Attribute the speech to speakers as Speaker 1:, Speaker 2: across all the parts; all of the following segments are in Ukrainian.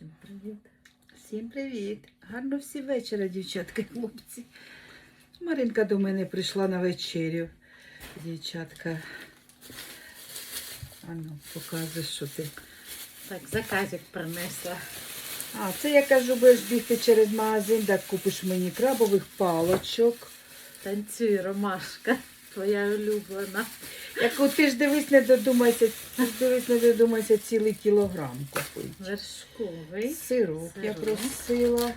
Speaker 1: Всім привіт.
Speaker 2: Всім привіт! Гарно всі вечора, дівчатка і хлопці. Маринка до мене прийшла на вечерю. Дівчатка. Ану, показуй, що ти.
Speaker 1: Так, заказик принесла.
Speaker 2: А, це я кажу, будеш бігти через магазин, так купиш мені крабових палочок.
Speaker 1: Танцюй, ромашка, твоя улюблена.
Speaker 2: Як от ти ж дивись, не додумайся, ти ж дивись, не додумайся цілий кілограм купити.
Speaker 1: Вершковий.
Speaker 2: Сирок я просила.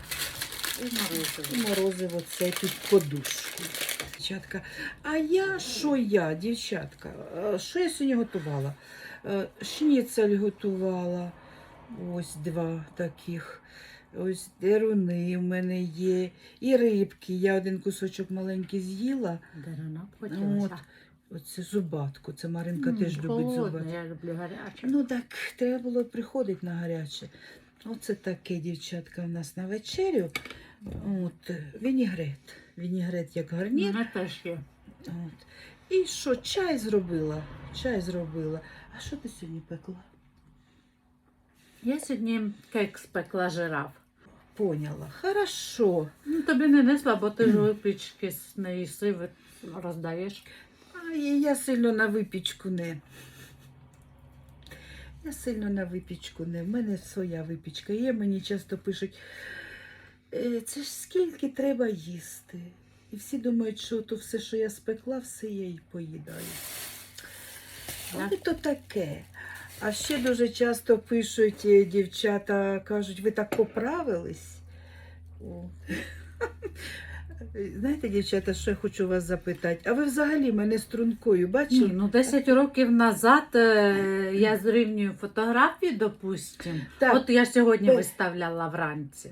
Speaker 1: І
Speaker 2: І
Speaker 1: морозиво.
Speaker 2: морозиво це під подушку. Дівчатка. А я що я, дівчатка? е, Що я сьогодні готувала? Е, Шніцель готувала. Ось два таких. Ось деруни в мене є. І рибки. Я один кусочок маленький з'їла.
Speaker 1: Дерена
Speaker 2: От.
Speaker 1: хотілося.
Speaker 2: Оце зубатку. Це Маринка теж любить зубатку.
Speaker 1: Я люблю гаряче.
Speaker 2: Ну так, треба було приходити на гаряче. Оце таке, дівчатка, в нас на вечерю. От, вінігрет. Вінігрет як гарнір.
Speaker 1: Мене теж є.
Speaker 2: От. І що, чай зробила? Чай зробила. А що ти сьогодні пекла?
Speaker 1: Я сьогодні кекс пекла жираф.
Speaker 2: Поняла. Хорошо.
Speaker 1: Ну, тобі не несла, бо ти ж випічки з неї сиви роздаєш.
Speaker 2: А я сильно на випічку не. Я сильно на випічку не. В мене своя випічка є. Мені часто пишуть, «Е, це ж скільки треба їсти. І всі думають, що то все, що я спекла, все я і поїдаю.
Speaker 1: Да.
Speaker 2: Але то таке. А ще дуже часто пишуть е, дівчата, кажуть, ви так поправились. Знаєте, дівчата, що я хочу вас запитати? А ви взагалі мене стрункою бачили?
Speaker 1: Ні, ну 10 років назад е, я зрівнюю фотографії, допустим.
Speaker 2: Так.
Speaker 1: От я сьогодні виставляла вранці.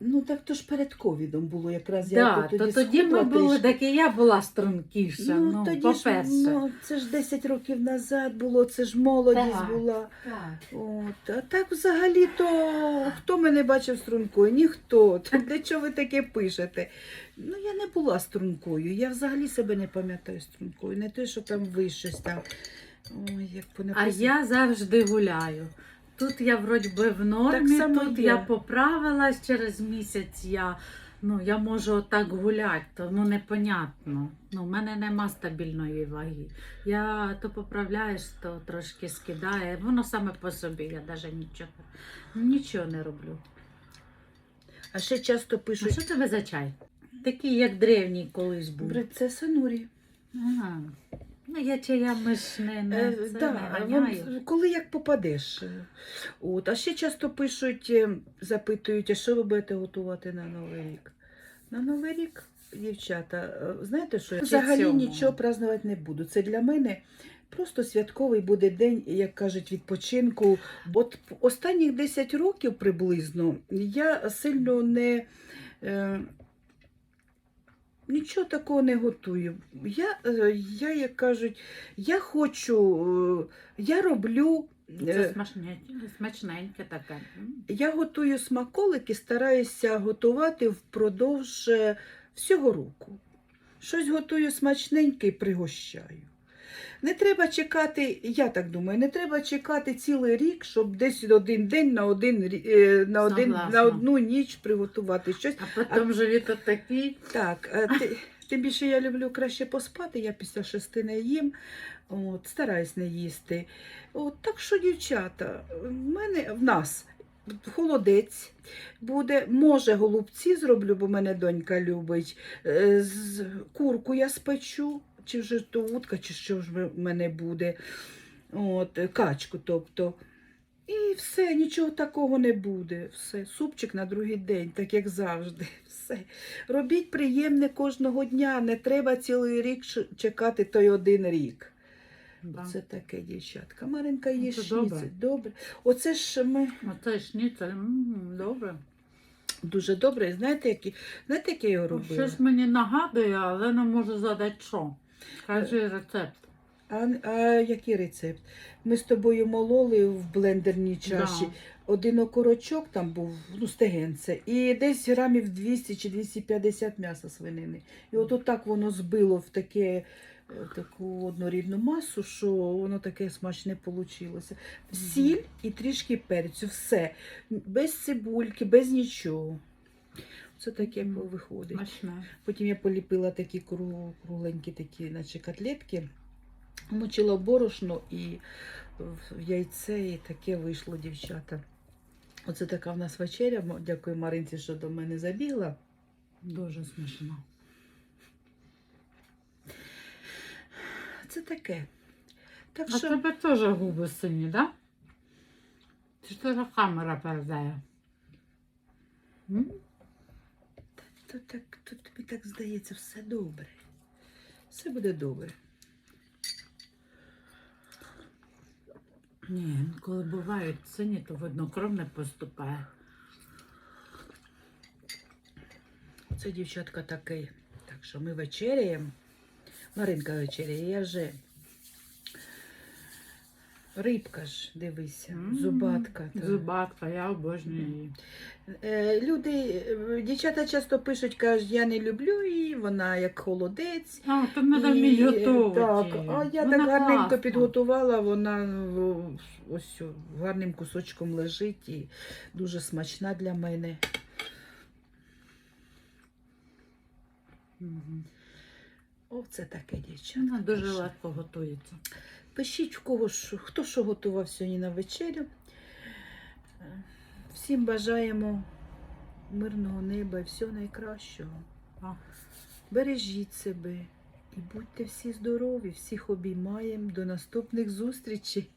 Speaker 2: Ну так то ж перед ковідом було якраз. я
Speaker 1: Да,
Speaker 2: то
Speaker 1: то тоді ми
Speaker 2: схудла
Speaker 1: були,
Speaker 2: трішки.
Speaker 1: так і я була стрункіша. Ну,
Speaker 2: тоді ж,
Speaker 1: по-перше.
Speaker 2: ну, це ж 10 років назад було, це ж молодість
Speaker 1: Так.
Speaker 2: була.
Speaker 1: Так.
Speaker 2: От, а так взагалі-то хто мене бачив стрункою? Ніхто. То для чого ви таке пишете? Ну, я не була стрункою. Я взагалі себе не пам'ятаю стрункою. Не те, що там ви щось там. Ой, як
Speaker 1: А
Speaker 2: понаписано.
Speaker 1: я завжди гуляю. Тут я вроді би в нормі,
Speaker 2: Так
Speaker 1: тут
Speaker 2: я.
Speaker 1: я поправилась через місяць. Я, ну, я можу отак гуляти, тому непонятно. Ну, в мене нема стабільної ваги. Я то поправляєш, то трошки скидає. Воно саме по собі, я навіть нічого, нічого не роблю.
Speaker 2: А ще часто
Speaker 1: А
Speaker 2: пишуть.
Speaker 1: що тебе за чай? Такий, як древній колись був.
Speaker 2: Принцеса Нурі.
Speaker 1: Ага. Ну, я чаями ж не, не,
Speaker 2: Е,
Speaker 1: це
Speaker 2: да,
Speaker 1: не ганяю.
Speaker 2: коли як попадеш. От. А ще часто пишуть, е, запитують, а що ви будете готувати на Новий рік? На Новий рік, дівчата, е, знаєте що? Я взагалі
Speaker 1: цьому?
Speaker 2: нічого празднувати не буду. Це для мене просто святковий буде день, як кажуть, відпочинку. Бо останніх 10 років приблизно я сильно не. Нічого такого не готую. Я, е, я як кажуть, я хочу, е, я роблю,
Speaker 1: Це
Speaker 2: е,
Speaker 1: смачненьке таке.
Speaker 2: Я готую смаколики, стараюся готувати впродовж всього року. Щось готую смачненьке і пригощаю. Не треба чекати, я так думаю, не треба чекати цілий рік, щоб десь один день на, один, е, на, один, на одну ніч приготувати щось.
Speaker 1: А потім живіт такий.
Speaker 2: Так, е, ти- тим більше я люблю краще поспати, я після шести не їм, от, стараюсь не їсти. От, так що, дівчата, в мене в нас холодець буде, може, голубці зроблю, бо мене донька любить. е, З курку я спечу, чи вже то утка, чи що ж в мене буде. От, качку, тобто. І все, нічого такого не буде. Все, супчик на другий день, так як завжди. Все. Робіть приємне кожного дня. Не треба цілий рік чекати той один рік.
Speaker 1: Да.
Speaker 2: Це таке, дівчатка. Маринка
Speaker 1: Ну,
Speaker 2: є
Speaker 1: це
Speaker 2: шніцель.
Speaker 1: добре.
Speaker 2: Добре. Оце ж ми
Speaker 1: Оце шніцель, добре.
Speaker 2: дуже добре. Знаєте, які, знаєте, як я його робила?
Speaker 1: Щось мені нагадує, але не можу задати що. Кажи рецепт.
Speaker 2: А, а який рецепт? Ми з тобою мололи в блендерній чаші.
Speaker 1: Да.
Speaker 2: Один окорочок там був, ну, стегенце, і десь грамів 200 чи 250 м'яса свинини. І от так воно збило в таке е, таку однорідну масу, що воно таке смачне вийшло. Сіль і трішки перцю, все. Без цибульки, без нічого. Це таке
Speaker 1: Мгм.
Speaker 2: виходить.
Speaker 1: Смачне.
Speaker 2: Потім я поліпила такі кругленькі такі, наче котлетки, мочила борошно і в яйце, і таке вийшло, дівчата. Оце така в нас вечеря. Дякую Маринці, що до мене забігла.
Speaker 1: Дуже смачно.
Speaker 2: Це таке. Так
Speaker 1: А
Speaker 2: що
Speaker 1: тебе теж губи сині, да? Чи ж це камера передає? М?
Speaker 2: То, так, то тобі так здається, все добре. Все буде добре.
Speaker 1: Ні, коли бувають сині, то кров поступає.
Speaker 2: Це дівчатка такий. Так що ми вечеряємо. Маринка вечеряє, я вже. Рибка ж, дивися, зубатка. та.
Speaker 1: Зубатка, я обожнюю її.
Speaker 2: Е, люди, е, дівчата часто пишуть, кажуть, я не люблю її, вона як холодець.
Speaker 1: А, то треба вміти готувати.
Speaker 2: Так, а я
Speaker 1: Вона
Speaker 2: так гарненько
Speaker 1: класна.
Speaker 2: підготувала, вона ну, ось гарним кусочком лежить і дуже смачна для мене.
Speaker 1: Мгм.
Speaker 2: О, це таке дівчина.
Speaker 1: Вона дуже легко готується.
Speaker 2: Пишіть, в кого що, хто що готував сьогодні на вечерю. Всім бажаємо мирного неба і всього найкращого.
Speaker 1: А.
Speaker 2: Бережіть себе і будьте всі здорові, всіх обіймаємо. До наступних зустрічей.